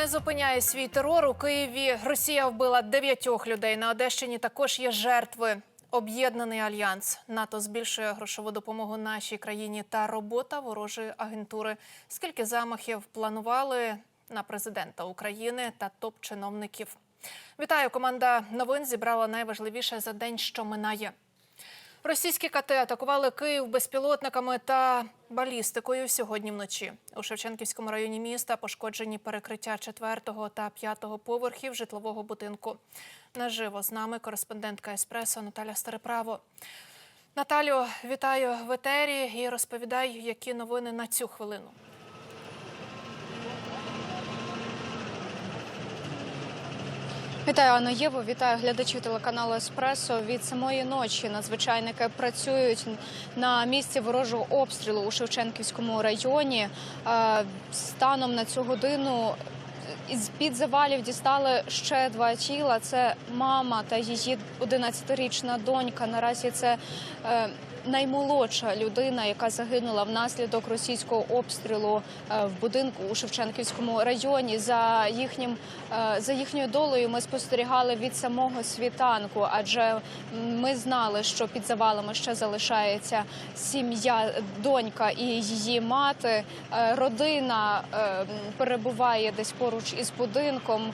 не зупиняє свій терор у Києві. Росія вбила дев'ятьох людей. На Одещині також є жертви. Об'єднаний альянс НАТО збільшує грошову допомогу нашій країні та робота ворожої агентури. Скільки замахів планували на президента України та топ-чиновників? Вітаю! Команда новин зібрала найважливіше за день, що минає. Російські кати атакували Київ безпілотниками та балістикою сьогодні вночі. У Шевченківському районі міста пошкоджені перекриття 4 та 5 поверхів житлового будинку. Наживо з нами кореспондентка Еспресо Наталя Стареправо. Наталю, вітаю в етері і розповідай, які новини на цю хвилину. Вітаю Анна Єво, вітаю глядачів телеканалу Еспресо. Від самої ночі надзвичайники працюють на місці ворожого обстрілу у Шевченківському районі. Е, Станом на цю годину із під завалів дістали ще два тіла. Це мама та її 11-річна донька. Наразі це е, наймолодша людина, яка загинула внаслідок російського обстрілу е, в будинку у Шевченківському районі. За їхнім е, за їхньою долею ми спостерігали від самого світанку, адже ми знали, що під завалами ще залишається сім'я, донька і її мати. Е, Родина перебуває десь поруч із будинком.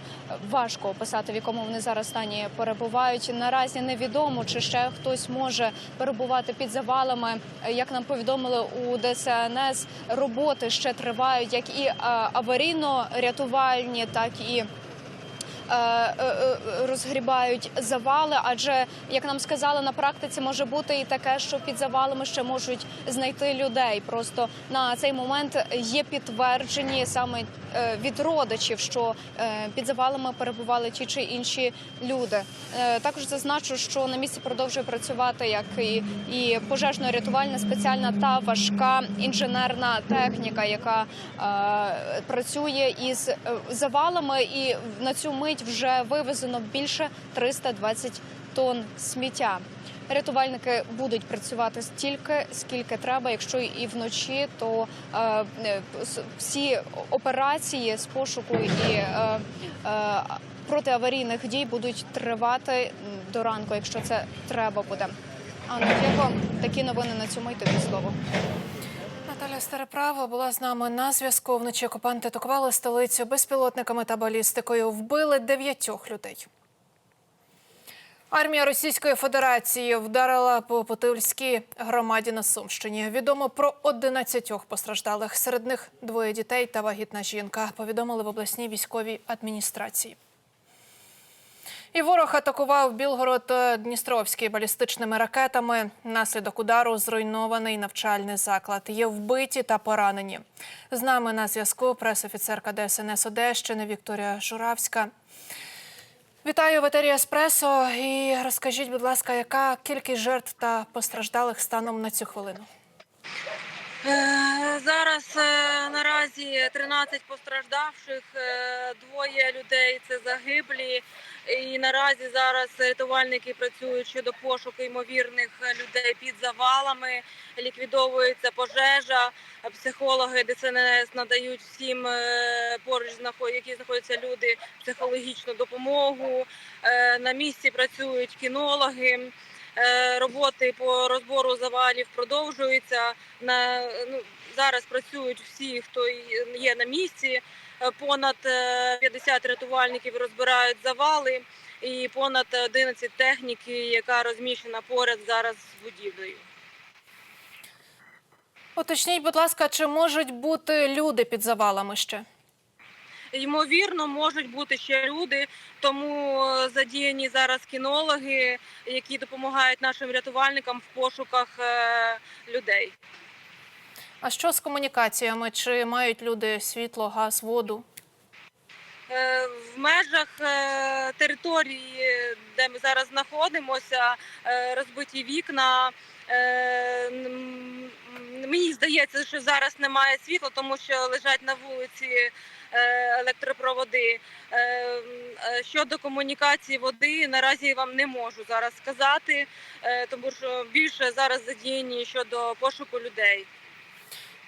Важко описати, в якому вони зараз стані перебувають. Наразі невідомо, чи ще хтось може перебувати під завалами. Як нам повідомили у ДСНС, роботи ще тривають, як і е, аварійно-рятувальні, так і розгрібають завали. Адже як нам сказали на практиці, може бути і таке, що під завалами ще можуть знайти людей. Просто на цей момент є підтверджені саме е, від родичів, що е, під завалами перебували ті чи інші люди. Е, Також зазначу, що на місці продовжує працювати як і, пожежно-рятувальна спеціальна та важка інженерна техніка, яка е, працює із е, завалами, і на цю мить вже вивезено більше 320 тонн сміття. Рятувальники будуть працювати стільки, скільки треба. Якщо і вночі, то е, е, всі операції з пошуку і е, е, протиаварійних дій будуть тривати до ранку, якщо це треба буде. Анна Єво, такі новини на цьому й тобі слово. Наталя Стареправа була з нами на зв'язку. Вночі окупанти атакували столицю безпілотниками та балістикою. Вбили дев'ятьох людей. Армія Російської Федерації вдарила по Потильській громаді на Сумщині. Відомо про 11 постраждалих. Серед них двоє дітей та вагітна жінка. Повідомили в обласній військовій адміністрації. І ворог атакував Білгород е, Дністровський балістичними ракетами. Наслідок удару зруйнований навчальний заклад. Є вбиті та поранені. З нами на зв'язку прес-офіцерка ДСНС Одещини Вікторія Журавська. Вітаю в етері Еспресо. І розкажіть, будь ласка, яка кількість жертв та постраждалих станом на цю хвилину? Е, Зараз е, наразі 13 постраждавших, е, двоє людей це загиблі. І наразі зараз рятувальники працюють щодо пошуку ймовірних людей під завалами. Ліквідовується пожежа. Психологи ДСНС надають всім поруч які знаходяться люди психологічну допомогу. На місці працюють кінологи. Е, Роботи по розбору завалів продовжуються. На ну зараз працюють всі, хто є на місці. Е, Понад е, 50 рятувальників розбирають завали, і понад 11 техніки, яка розміщена поряд зараз з будівлею. Уточніть, будь ласка, чи можуть бути люди під завалами ще? Ймовірно, можуть бути ще люди, тому е, задіяні зараз кінологи, які допомагають нашим рятувальникам в пошуках е, людей. А що з комунікаціями? Чи мають люди світло, газ, воду? Е, В межах території, де ми зараз знаходимося, розбиті вікна. Мені здається, що зараз немає світла, тому що лежать на вулиці е, електропроводи. Е, е, Щодо комунікації води, наразі вам не можу зараз сказати, тому що більше зараз задіяні щодо пошуку людей.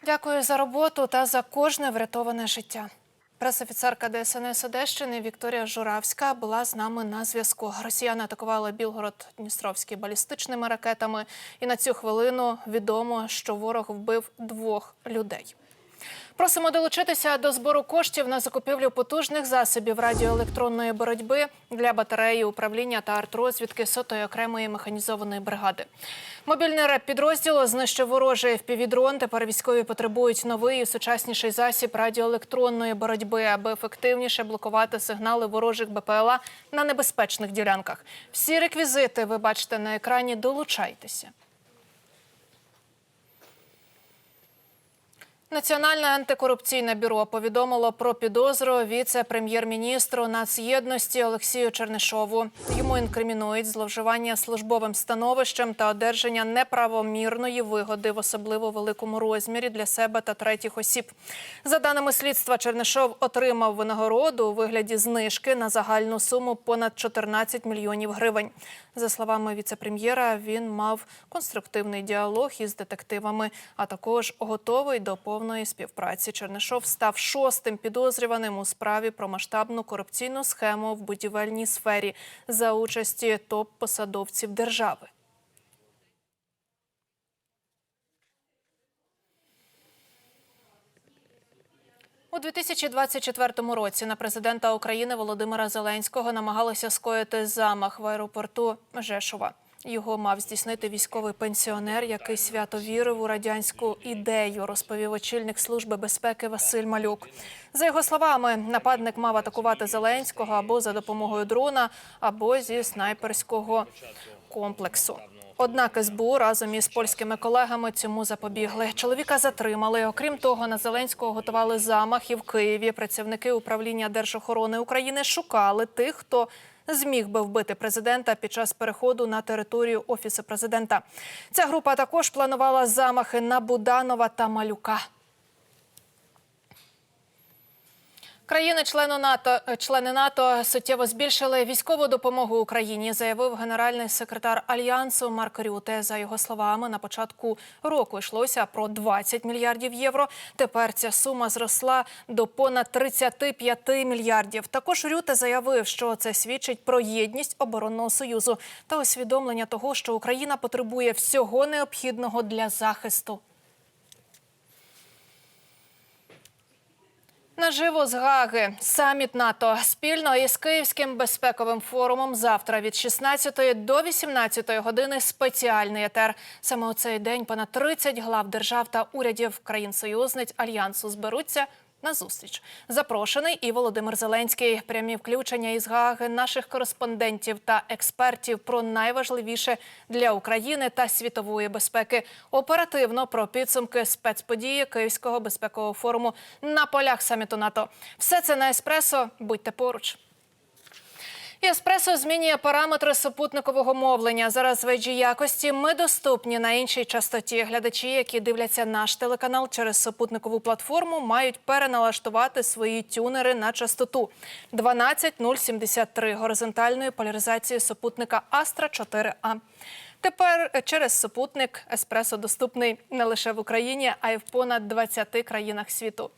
Дякую за роботу та за кожне врятоване життя. Пресофіцерка ДСНС Одещини Вікторія Журавська була з нами на зв'язку. Росіяни атакували Білгород Дністровський балістичними ракетами, і на цю хвилину відомо, що ворог вбив двох людей. Просимо долучитися до збору коштів на закупівлю потужних засобів радіоелектронної боротьби для батареї управління та артрозвідки сотої окремої механізованої бригади. Мобільний реп підрозділу знищив ворожий впівдрон. Тепер військові потребують новий і сучасніший засіб радіоелектронної боротьби, аби ефективніше блокувати сигнали ворожих БПЛА на небезпечних ділянках. Всі реквізити ви бачите на екрані. Долучайтеся. Національне антикорупційне бюро повідомило про підозру віце-прем'єр-міністру Нацєдності Олексію Чернишову. Йому інкримінують зловживання службовим становищем та одержання неправомірної вигоди в особливо великому розмірі для себе та третіх осіб. За даними слідства, Чернишов отримав винагороду у вигляді знижки на загальну суму понад 14 мільйонів гривень. За словами віце-прем'єра, він мав конструктивний діалог із детективами, а також готовий до повної співпраці. Чернишов став шостим підозрюваним у справі про масштабну корупційну схему в будівельній сфері за участі топ-посадовців держави. У 2024 році на президента України Володимира Зеленського намагалися скоїти замах в аеропорту Жешова. Його мав здійснити військовий пенсіонер, який свято вірив у радянську ідею, розповів очільник служби безпеки Василь Малюк. За його словами, нападник мав атакувати Зеленського або за допомогою дрона, або зі снайперського комплексу. Однак СБУ разом із польськими колегами цьому запобігли. Чоловіка затримали. Окрім того, на Зеленського готували замах і в Києві. Працівники управління Держохорони України шукали тих, хто зміг би вбити президента під час переходу на територію офісу президента. Ця група також планувала замахи на Буданова та Малюка. Країни-члени НАТО, члени НАТО суттєво збільшили військову допомогу Україні, заявив генеральний секретар альянсу Марк Рюте. За його словами, на початку року йшлося про 20 мільярдів євро. Тепер ця сума зросла до понад 35 мільярдів. Також Рюте заявив, що це свідчить про єдність оборонного союзу та усвідомлення того, що Україна потребує всього необхідного для захисту. Наживо з Гаги саміт НАТО спільно із Київським безпековим форумом завтра від 16 до 18 години спеціальний етер. Саме у цей день понад 30 глав держав та урядів країн-союзниць альянсу зберуться на зустріч. Запрошений і Володимир Зеленський. Прямі включення із Гаги наших кореспондентів та експертів про найважливіше для України та світової безпеки. Оперативно про підсумки спецподії Київського безпекового форуму на полях саміту НАТО. Все це на еспресо. Будьте поруч. І еспресо змінює параметри супутникового мовлення. Зараз в HD якості ми доступні на іншій частоті. Глядачі, які дивляться наш телеканал через супутникову платформу, мають переналаштувати свої тюнери на частоту 12073 горизонтальної поляризації супутника Астра 4А. Тепер через супутник еспресо доступний не лише в Україні, а й в понад 20 країнах світу.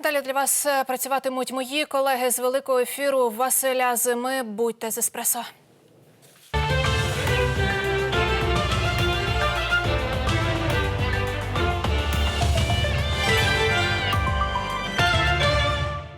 Далі для вас е, працюватимуть мої колеги з великого ефіру Василя Зими. Будьте з еспресо.